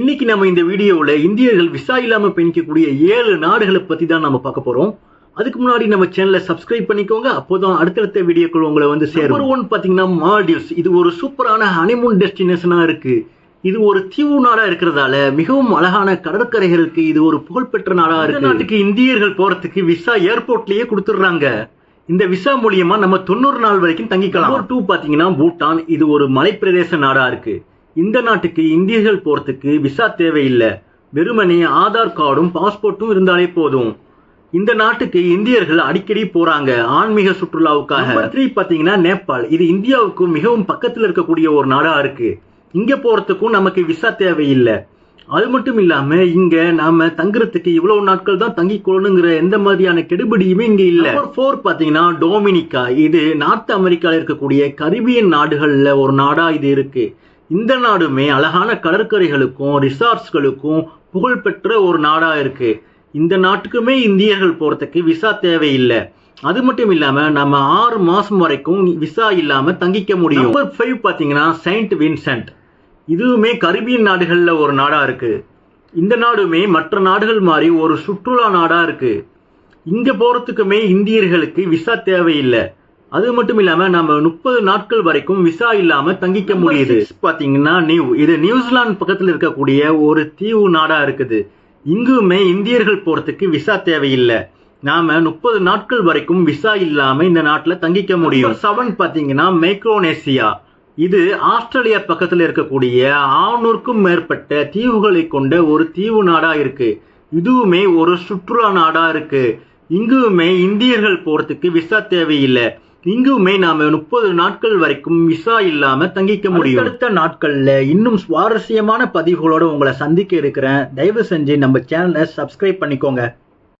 இன்னைக்கு நம்ம இந்த வீடியோவில் இந்தியர்கள் விசா இல்லாமல் பயணிக்கக்கூடிய ஏழு நாடுகளை பற்றி தான் நம்ம பார்க்க போகிறோம் அதுக்கு முன்னாடி நம்ம சேனலை சப்ஸ்கிரைப் பண்ணிக்கோங்க. அப்போதான் அடுத்தடுத்த வீடியோக்கள் உங்களை வந்து சேரும். நம்பர் ஒன் பார்த்தீங்கன்னா மால்டிவ்ஸ் இது ஒரு சூப்பரான ஹனிமூன் டெஸ்டினேஷனாக இருக்கு. இது ஒரு தீவு நாடாக இருக்கிறதால மிகவும் அழகான கடற்கரைகளுக்கு இது ஒரு புகழ்பெற்ற நாடாக இருக்கு. நாட்டுக்கு இந்தியர்கள் போகிறதுக்கு விசா ஏர்போர்ட்லேயே கொடுத்துட்றாங்க. இந்த விசா மூலியமா நம்ம தொண்ணூறு நாள் வரைக்கும் தங்கிக்கலாம். நம்பர் டூ பார்த்தீங்கன்னா பூட்டான். இது ஒரு மலைப்பிரதேச நாடாக இருக்குது இந்த நாட்டுக்கு இந்தியர்கள் போறதுக்கு விசா தேவையில்லை. வெறுமனே ஆதார் கார்டும் பாஸ்போர்ட்டும் இருந்தாலே போதும். இந்த நாட்டுக்கு இந்தியர்கள் அடிக்கடி போறாங்க ஆன்மீக சுற்றுலாவுக்காக. த்ரீ பாத்தீங்கன்னா நேபாள். இது இந்தியாவுக்கு மிகவும் பக்கத்துல இருக்கக்கூடிய ஒரு நாடா இருக்கு. இங்க போறதுக்கும் நமக்கு விசா தேவையில்லை. அது மட்டும் இல்லாம இங்க நாம தங்குறதுக்கு இவ்வளவு நாட்கள் தான் தங்கிக்கொள்ளணுங்கிற எந்த மாதிரியான கெடுபிடியுமே இங்க இல்ல. ஃபோர் பாத்தீங்கன்னா டொமினிகா இது நார்த் அமெரிக்கால இருக்கக்கூடிய கரிபியன் நாடுகள்ல ஒரு நாடா இது இருக்கு. இந்த நாடுமே அழகான கடற்கரைகளுக்கும் ரிசார்ட்ஸ்களுக்கும் புகழ்பெற்ற ஒரு நாடாக இருக்குது இந்த நாட்டுக்குமே இந்தியர்கள் போகிறதுக்கு விசா தேவையில்லை. அது மட்டும் இல்லாமல் நம்ம ஆறு மாதம் வரைக்கும் விசா இல்லாமல் தங்கிக்க முடியும். நம்பர் ஃபைவ் பார்த்தீங்கன்னா செயின்ட் வின்சென்ட் இதுவுமே கரிபியன் நாடுகளில் ஒரு நாடாக இருக்குது இந்த நாடுமே மற்ற நாடுகள் மாதிரி ஒரு சுற்றுலா நாடாக இருக்குது இங்கே போகிறதுக்குமே இந்தியர்களுக்கு விசா தேவையில்லை. அது மட்டும் இல்லாம நம்ம முப்பது நாட்கள் வரைக்கும் விசா இல்லாம தங்கிக்க முடியுது. பாத்தீங்கன்னா நியூ இது நியூசிலாந்து பக்கத்துல இருக்கக்கூடிய ஒரு தீவு நாடா இருக்குது. இங்குமே இந்தியர்கள் போறதுக்கு விசா தேவையில்லை. நாம முப்பது நாட்கள் வரைக்கும் விசா இல்லாம இந்த நாட்டுல தங்கிக்க முடியும். செவன் பாத்தீங்கன்னா மைக்ரோனேசியா. இது ஆஸ்திரேலியா பக்கத்துல இருக்கக்கூடிய ஆறுநூறுக்கும் மேற்பட்ட தீவுகளை கொண்ட ஒரு தீவு நாடா இருக்கு. இதுவுமே ஒரு சுற்றுலா நாடா இருக்கு. இங்குமே இந்தியர்கள் போறதுக்கு விசா தேவையில்லை. இங்குமே நாம முப்பது நாட்கள் வரைக்கும் விசா இல்லாம தங்கிக்க முடியும். அடுத்த நாட்கள்ல இன்னும் சுவாரஸ்யமான பதிவுகளோட உங்களை சந்திக்க இருக்கிறேன். தயவு செஞ்சு நம்ம சேனலை சப்ஸ்கிரைப் பண்ணிக்கோங்க.